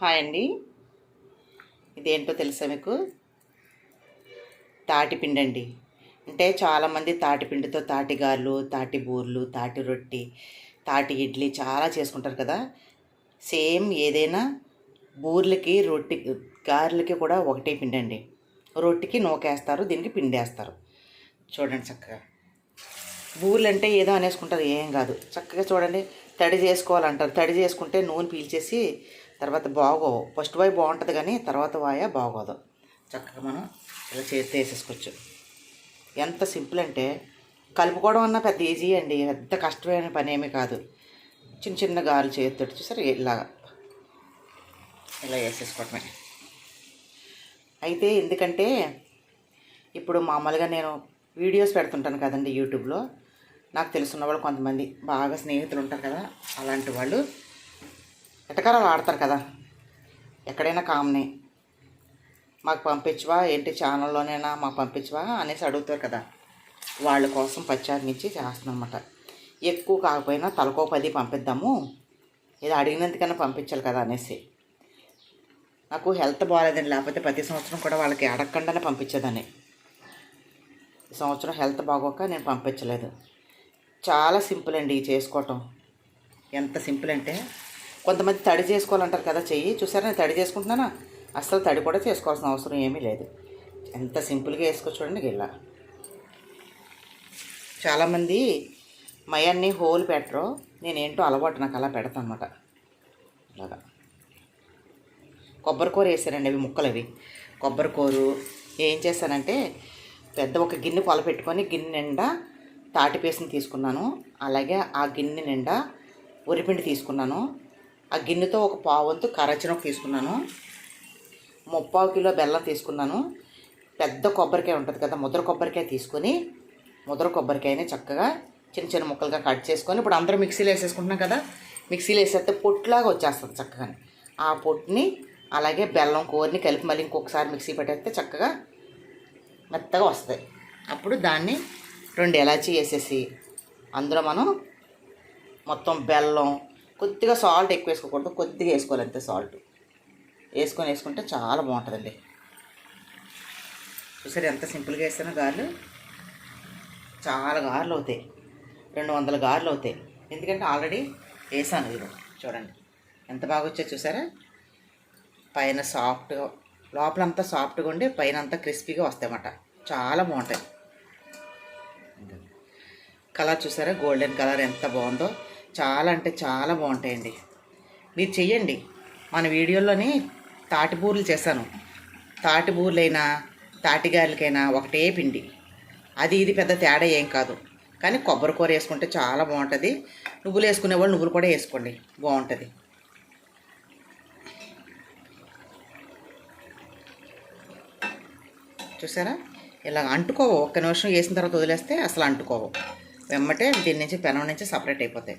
Hi అండి. ఇదేంటో తెలుసా మీకు? తాటిపిండి అండి అంటే చాలామంది తాటిపిండితో తాటిగారులు తాటి బూర్లు తాటి రొట్టి తాటి ఇడ్లీ చాలా చేసుకుంటారు కదా. సేమ్ ఏదైనా బూర్లకి రొట్టి గారెలకి కూడా ఒకటే పిండి అండి రొట్టికి నూకేస్తారు దీనికి పిండి వేస్తారు చూడండి చక్కగా. బూర్లు అంటే ఏదో అనేసుకుంటారు ఏం కాదు. చక్కగా చూడండి. తడి చేసుకోవాలంటారు. తడి చేసుకుంటే నూనె పీల్చేసి తర్వాత బాగోవు. ఫస్ట్ వాయి బాగుంటుంది కానీ తర్వాత వాయ బాగోదు. చక్కగా మనం ఇలా చేతి వేసేసుకోవచ్చు. ఎంత సింపుల్ అంటే కలుపుకోవడం అన్న పెద్ద ఈజీ అండి. పెద్ద కష్టమైన పని ఏమీ కాదు. చిన్న చిన్న గాలు చేతితో చూసారు? ఇలా ఇలా వేసేసుకోవటమే. అయితే ఎందుకంటే ఇప్పుడు మామూలుగా నేను వీడియోస్ పెడుతుంటాను కదండి యూట్యూబ్లో. నాకు తెలుసున్న వాళ్ళు కొంతమంది బాగా స్నేహితులు ఉంటారు కదా అలాంటి వాళ్ళు ఎటకారాలు ఆడతారు కదా. ఎక్కడైనా కామనే మాకు పంపించవా ఏంటి ఛానల్లోనైనా మాకు పంపించవా అనేసి అడుగుతారు కదా. వాళ్ళ కోసం పచ్చారించి చేస్తున్నానమాట ఎక్కువ కాకపోయినా తలకో పది పంపిద్దాము ఇది అడిగినందుకన్నా పంపించాలి కదా అనేసి. నాకు హెల్త్ బాగాలేదండి లేకపోతే ప్రతి సంవత్సరం కూడా వాళ్ళకి అడగకుండానే పంపించేదాన్ని. ఈ సంవత్సరం హెల్త్ బాగోక నేను పంపించలేదు. చాలా సింపుల్ అండి చేసుకోవటం. ఎంత సింపుల్ అంటే కొంతమంది తడి చేసుకోవాలంటారు కదా చెయ్యి. చూసారా నేను తడి చేసుకుంటున్నానా? అస్సలు తడి కూడా చేసుకోవాల్సిన అవసరం ఏమీ లేదు. ఎంత సింపుల్గా వేసుకోవచ్చు చూడండి గిల్ల చాలామంది మయాన్ని హోల్ పెట్టరు. నేనేంటో అలవాటు నాకు అలా పెడతాను అనమాట అలాగా కొబ్బరికూర వేసానండి అవి ముక్కలు అవి. కొబ్బరికూరు ఏం చేస్తానంటే పెద్ద ఒక గిన్నె పొల పెట్టుకొని గిన్నె నిండా తాటిపేసిని తీసుకున్నాను. అలాగే ఆ గిన్నె నిండా ఉరిపిండి తీసుకున్నాను. ఆ గిన్నెతో ఒక పావంతు కరచనకు తీసుకున్నాను. ముప్పావు కిలో బెల్లం తీసుకున్నాను. పెద్ద కొబ్బరికాయ ఉంటుంది కదా ముద్ర కొబ్బరికాయ తీసుకొని ముద్ర కొబ్బరికాయని చక్కగా చిన్న చిన్న ముక్కలుగా కట్ చేసుకొని ఇప్పుడు అందరూ మిక్సీలో వేసేసుకుంటున్నాం కదా మిక్సీలో వేసేస్తే పొట్టులాగా వచ్చేస్తుంది చక్కగా ఆ పొట్టుని అలాగే బెల్లం కూరని కలిపి మళ్ళీ ఇంకొకసారి మిక్సీ పెట్టేస్తే చక్కగా మెత్తగా వస్తాయి అప్పుడు దాన్ని రెండు ఎలాచీ వేసేసి అందులో మనం మొత్తం బెల్లం కొద్దిగా సాల్ట్ ఎక్కువ వేసుకోకూడదు కొద్దిగా వేసుకోవాలి అంతే సాల్ట్. వేసుకొని వేసుకుంటే చాలా బాగుంటుందండి. చూసారు ఎంత సింపుల్గా వేస్తానో గారెలు? చాలా గారెలు అవుతాయి. రెండు వందల గారెలు అవుతాయి. ఎందుకంటే ఆల్రెడీ వేసాను ఇది చూడండి. ఎంత బాగా వచ్చాయో చూసారా? పైన సాఫ్ట్గా లోపలంతా సాఫ్ట్గా ఉండి పైన అంతా క్రిస్పీగా వస్తాయన్నమాట. చాలా బాగుంటాయి. కలర్ చూసారా? గోల్డెన్ కలర్ ఎంత బాగుందో. చాలా అంటే చాలా బాగుంటాయండి. మీరు చెయ్యండి. మన వీడియోలోని తాటిబూరలు చేశాను. తాటిబూరలైనా తాటిగాయలకైనా ఒకటే పిండి. అది ఇది పెద్ద తేడా ఏం కాదు. కానీ కొబ్బరి కూర వేసుకుంటే చాలా బాగుంటుంది. నువ్వులు వేసుకునే వాళ్ళు నువ్వులు కూడా వేసుకోండి. బాగుంటుంది. చూసారా? ఇలా అంటుకోవు. ఒక్క నిమిషం వేసిన తర్వాత వదిలేస్తే అసలు అంటుకోవు. వెమ్మటే దీని నుంచి పెనం నుంచి సపరేట్ అయిపోతాయి.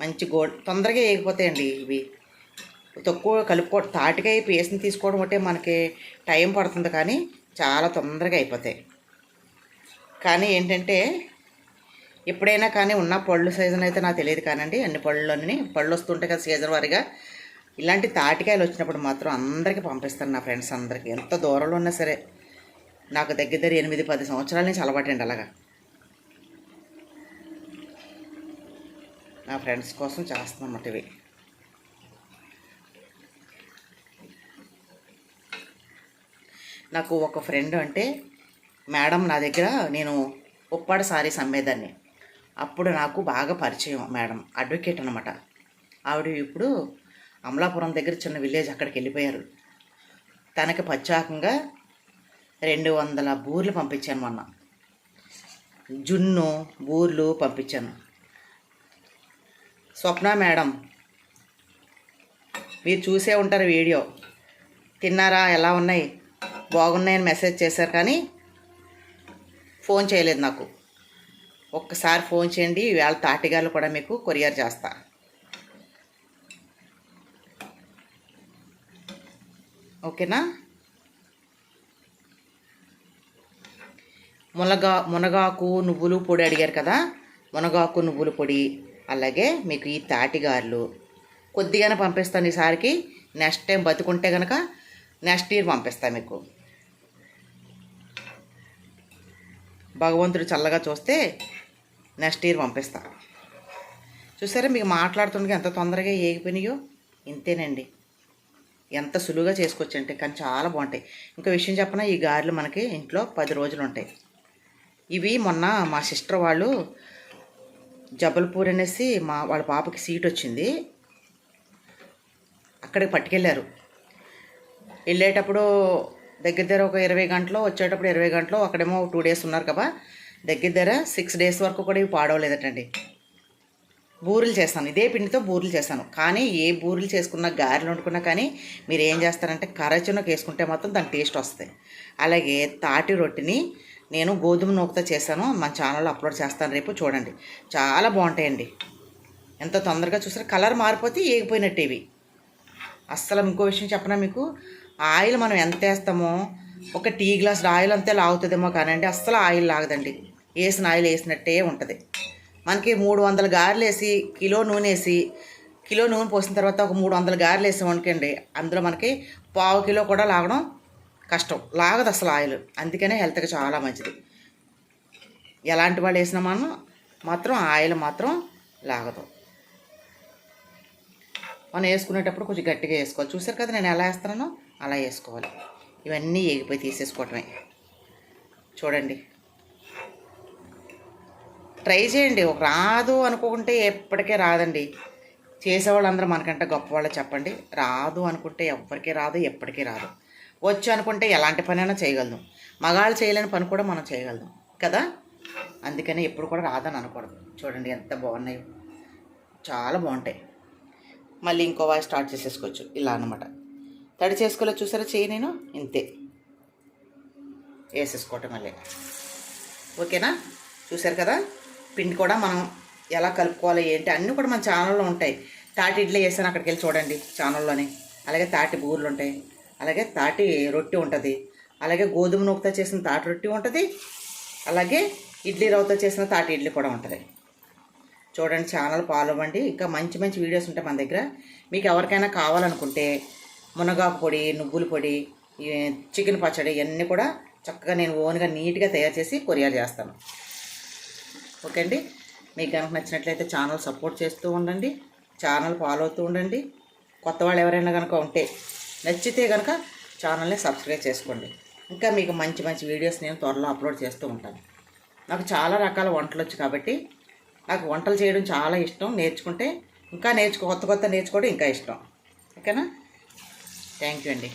మంచి గోల్డ్ తొందరగా వేగిపోతాయండి ఇవి. తక్కువ కలుపుకో తాటికాయ పేస్ట్ని తీసుకోవడం అంటే మనకి టైం పడుతుంది కానీ చాలా తొందరగా అయిపోతాయి. కానీ ఏంటంటే ఎప్పుడైనా కానీ ఉన్న పళ్ళు సీజన్ అయితే నాకు తెలియదు కానండి అన్ని పళ్ళులోని పళ్ళు వస్తుంటాయి కదా సీజన్ వారిగా. ఇలాంటి తాటికాయలు వచ్చినప్పుడు మాత్రం అందరికీ పంపిస్తాను నా ఫ్రెండ్స్ అందరికీ. ఎంత దూరంలో ఉన్నా సరే నాకు దగ్గర దగ్గర ఎనిమిది పది సంవత్సరాల నుంచి అలవాటండి అలాగా. నా ఫ్రెండ్స్ కోసం చేస్తున్నమాట ఇవి. నాకు ఒక ఫ్రెండ్ అంటే మేడం నా దగ్గర నేను ఉప్పాడ సారీస్ అమ్మేదాన్ని. అప్పుడు నాకు బాగా పరిచయం మేడం అడ్వకేట్ అనమాట ఆవిడ ఇప్పుడు అమలాపురం దగ్గర చిన్న విలేజ్ అక్కడికి వెళ్ళిపోయారు. తనకి ప్రత్యేకంగా రెండు వందల బూర్లు పంపించాను మొన్న. జున్ను బూర్లు పంపించాను. స్వప్న మేడం. మీరు చూసే ఉంటారు వీడియో. తిన్నారా? ఎలా ఉన్నాయి? బాగున్నాయని మెసేజ్ చేశారు కానీ ఫోన్ చేయలేదు నాకు. ఒక్కసారి ఫోన్ చేయండి ఇవాళ తాటిగాలు కూడా మీకు కొరియర్ చేస్తా. ఓకేనా? మునగా మునగాకు నువ్వులు పొడి అడిగారు కదా? మునగాకు నువ్వుల పొడి. అలాగే మీకు ఈ తాటిగారులు కొద్దిగానే పంపిస్తాను ఈసారికి నెక్స్ట్ టైం బతుకుంటే కనుక నెక్స్ట్ ఇయర్ పంపిస్తాను మీకు. భగవంతుడు చల్లగా చూస్తే నెక్స్ట్ ఇయర్ పంపిస్తా. చూసారా మీకు మాట్లాడుతుండగా ఎంత తొందరగా ఏగిపోయినాయో? ఇంతేనండి. ఎంత సులువుగా చేసుకోవచ్చు కానీ చాలా బాగుంటాయి. ఇంకా విషయం చెప్పనా ఈ గారెలు మనకి ఇంట్లో పది రోజులు ఉంటాయి ఇవి మొన్న మా సిస్టర్ వాళ్ళు జబల్పూర్ అనేసి మా వాళ్ళ పాపకి సీట్ వచ్చింది. అక్కడికి పట్టుకెళ్ళారు. వెళ్ళేటప్పుడు దగ్గర దగ్గర ఒక ఇరవై గంటలు వచ్చేటప్పుడు ఇరవై గంటలు అక్కడేమో టూ డేస్ ఉన్నారు కదా దగ్గర దగ్గర సిక్స్ డేస్ వరకు కూడా ఇవి పాడవలేదటండి. బూరెలు చేస్తాను. ఇదే పిండితో బూరెలు చేస్తాను. కానీ ఏ బూరెలు చేసుకున్నా గారెలు వండుకున్నా కానీ మీరు ఏం చేస్తారంటే కరచునకు వేసుకుంటే మాత్రం దాని టేస్ట్ వస్తాయి అలాగే తాటి రొట్టిని నేను గోధుమ నూకతో చేశాను. మన ఛానల్లో అప్లోడ్ చేస్తాను రేపు. చూడండి. చాలా బాగుంటాయండి. ఎంత తొందరగా చూసారు కలర్ మారిపోతే ఏగిపోయినట్టు ఇవి. అస్సలు ఇంకో విషయం చెప్పనా మీకు? ఆయిల్ మనం ఎంత వేస్తామో ఒక టీ గ్లాస్ ఆయిల్ అంతే లాగుతుందేమో కానండి అస్సలు ఆయిల్ లాగదండి. వేసిన ఆయిల్ వేసినట్టే ఉంటుంది. మనకి మూడు వందల గారెలు వేసి కిలో నూనె వేసి కిలో నూనె పోసిన తర్వాత ఒక మూడు వందల గారెలు వేసి అనుకోండి అందులో మనకి పావు కిలో కూడా లాగడం కష్టం. లాగదు అసలు ఆయిల్. అందుకనే హెల్త్కి చాలా మంచిది. ఎలాంటి వాళ్ళు వేసినా మనం మాత్రం ఆయిల్ మాత్రం లాగదు. మనం వేసుకునేటప్పుడు కొంచెం గట్టిగా వేసుకోవాలి. చూసారు కదా నేను ఎలా వేస్తున్నానో? అలా వేసుకోవాలి. ఇవన్నీ ఏగిపోయి తీసేసుకోవటమే. చూడండి. ట్రై చేయండి. ఒక రాదు అనుకుంటే ఎప్పటికే రాదండి. చేసేవాళ్ళందరూ మనకంటే గొప్పవాళ్ళు చెప్పండి. రాదు అనుకుంటే ఎవ్వరికీ రాదు ఎప్పటికీ రాదు. వచ్చు అనుకుంటే ఎలాంటి పనైనా చేయగలదు మగాళ్ళు చేయలేని పని కూడా మనం చేయగలదు కదా? అందుకనే ఎప్పుడు కూడా రాదని అనకూడదు. చూడండి ఎంత బాగున్నాయో. చాలా బాగుంటాయి. మళ్ళీ ఇంకో వాయి స్టార్ట్ చేసేసుకోవచ్చు. ఇలా అనమాట తడి చేసుకోలే చూసారా చేయి నేను? ఇంతే. వేసేసుకోవటం మళ్ళీ ఓకేనా? చూసారు కదా? పిండి కూడా మనం ఎలా కలుపుకోవాలి ఏంటి? అన్నీ కూడా మన ఛానల్లో ఉంటాయి. తాటి ఇడ్లీ వేసాను అక్కడికి వెళ్ళి చూడండి ఛానల్లోనే. అలాగే తాటి బూర్లు ఉంటాయి. అలాగే తాటి రొట్టి ఉంటుంది. అలాగే గోధుమ నూకతో చేసిన తాటి రొట్టి ఉంటుంది. అలాగే ఇడ్లీ రవ్వతో చేసిన తాటి ఇడ్లీ కూడా ఉంటుంది. చూడండి ఛానల్ ఫాలో అవ్వండి. ఇంకా మంచి మంచి వీడియోస్ ఉంటాయి మన దగ్గర. మీకు ఎవరికైనా కావాలనుకుంటే మునగాకు పొడి నువ్వుల పొడి చికెన్ పచ్చడి ఇవన్నీ కూడా చక్కగా నేను ఓన్గా నీట్గా తయారు చేసి కొరియర్ చేస్తాను. ఓకే అండి? మీకు కనుక నచ్చినట్లయితే ఛానల్ సపోర్ట్ చేస్తూ ఉండండి. ఛానల్ ఫాలో అవుతూ ఉండండి. కొత్త వాళ్ళు ఎవరైనా కనుక ఉంటే నచ్చితే కనుక ఛానల్ని సబ్స్క్రైబ్ చేసుకోండి. ఇంకా మీకు మంచి మంచి వీడియోస్ నేను త్వరలో అప్లోడ్ చేస్తూ ఉంటాను. నాకు చాలా రకాల వంటలు వచ్చు కాబట్టి నాకు వంటలు చేయడం చాలా ఇష్టం. నేర్చుకుంటే ఇంకా నేర్చుకో కొత్త కొత్త నేర్చుకోవడం ఇంకా ఇష్టం. ఓకేనా? థ్యాంక్ యూ అండి.